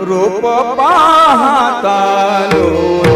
રૂપ પાહતાનો સુખ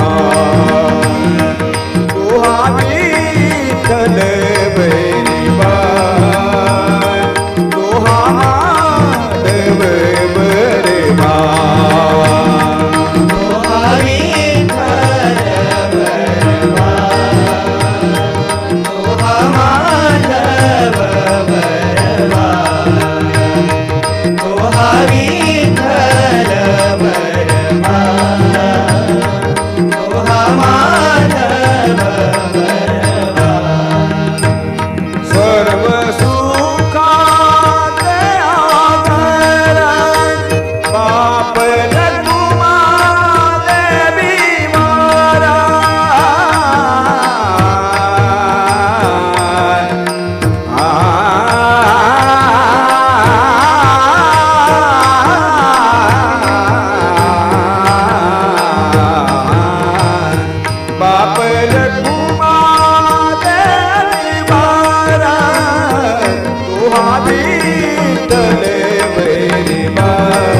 Senhor. તને વૈરી મા